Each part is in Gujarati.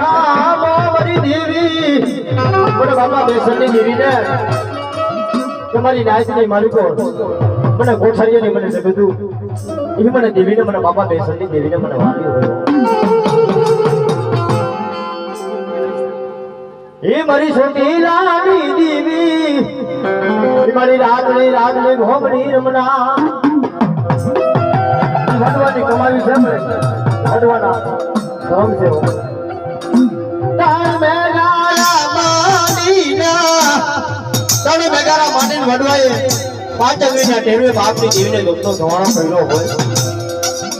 મારી દેવી. મને બાપા બેસનની દેવીને તમારી નાયકની માલિકો મને ગોઠરિયાની મને જગતું એ મને દેવીને મને બાપા બેસનની દેવીને મને વાળી એ મારી છોટી લાડી દેવી એ મારી રાતની રાતની ભોમની રમના. ભગવાનની કમાવી છે ને ભગવાના ધર્મ છે. તાર મેઘારા માડીના તને મેઘારા માડીને વડવાએ પાંચ અગ્નિના ટેરવે બાપની દેવીને દુઃખનો ધોવાણો કર્યો હોય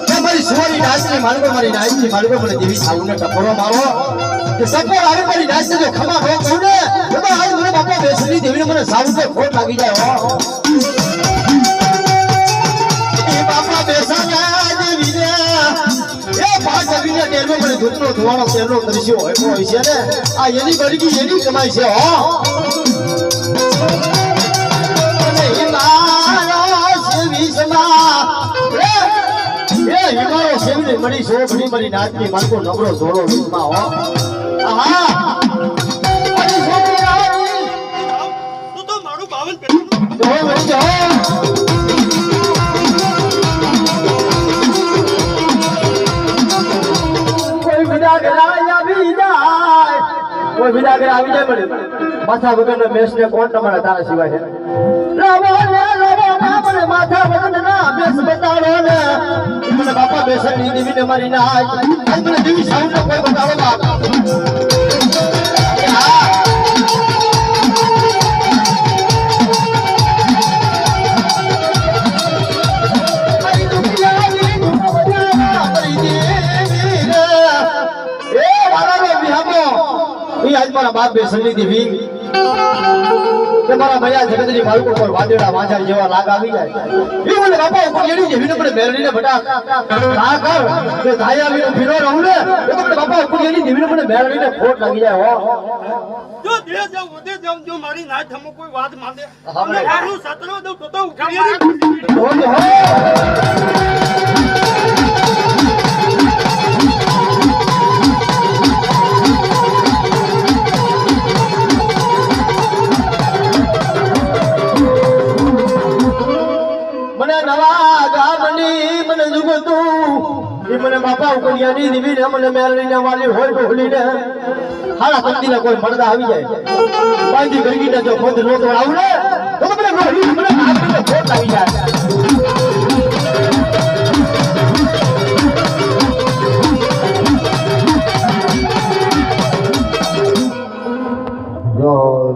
કે મારી સુવારી નાચની માર્ગો મારી નાચની માર્ગો મને દેવી સાઉને ટપોરો મારો આવે મારી નાચને જો ખમા મને બાપા મને સાઉને ખોટ લાગી જાય હોય છે ને? આ એની બળગી એની કમાઈ છે હો. અને હિમાલય સેવી સમા એ હિમાલય સેવી મળી સો મળી મળી નાચની માર્કો નબળો ધોળો રૂપમાં હો. આહા. અરે સોની રાણી તું તો મારું બાવન પેટનું જો જો કોઈ વિદાગર આવી જાય મને માથા વગરનો મેષને કોણ તમારા તારા સિવાય છે? ને ના માથા વગર ના બેસ બતાડો ને. મને બાપા બેસનની દેવી ને મારી ના આજ મને દેવી સાઉન્ડ કોઈ બતાવો બાપ ઈ આજ મારા બાપ બેસનની દેવી કે મારા મયા જગતની માલકો પર વાદળા વાંઝા જેવા લાગ આવી જાય. એ મને બાપા ઉપર જેડી છે ને મને મેરડીને બટા કર. કે ધાયા વિનો ફિરો રહું ને. એ મને બાપા ઉપર જેડી છે ને મને મેરડીને ખોટ લાગી જાય હો. જો દે જાવ ઉદે જાવ જો મારી ના થમો કોઈ વાત હા, અને. મારું સતરો દઉં તો તો ઉખાડી હો. એ મને બાપા ઉકળિયાની દીવી ને મને મેલડીને વાલી હોય ડોહલીને હારા તંદીને કોઈ મળતા આવી જાય. બાંધી ગરગીને જો બંધ નો તો આવું ને, તો મને મને મને આવી જાય.